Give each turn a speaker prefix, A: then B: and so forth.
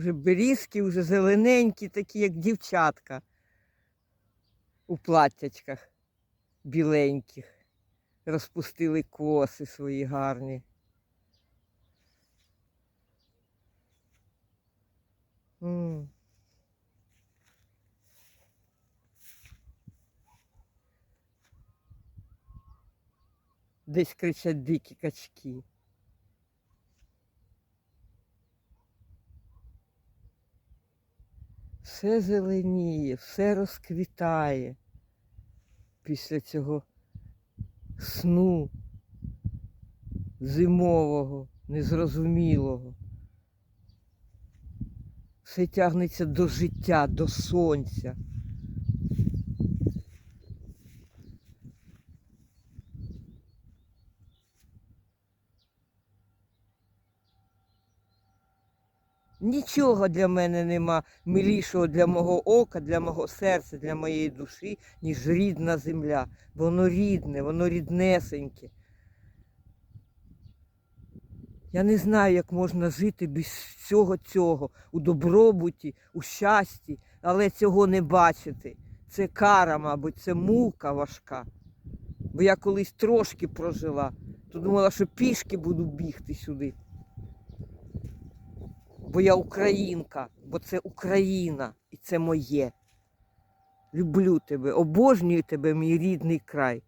A: Уже берізки, вже зелененькі, такі, як дівчатка у платтячках біленьких. Розпустили коси свої гарні. М. Десь кричать дикі качки. Все зеленіє, все розквітає після цього сну зимового, незрозумілого. Все тягнеться до життя, до сонця. Нічого для мене нема милішого для мого ока, для мого серця, для моєї душі, ніж рідна земля. Воно рідне, воно ріднесеньке. Я не знаю, як можна жити без всього цього, у добробуті, у щасті, але цього не бачити. Це кара, мабуть, це мука важка. Бо я колись трошки прожила, то думала, що пішки буду бігти сюди. Бо я українка, бо це Україна і це моє. Люблю тебе, обожнюю тебе, мій рідний край.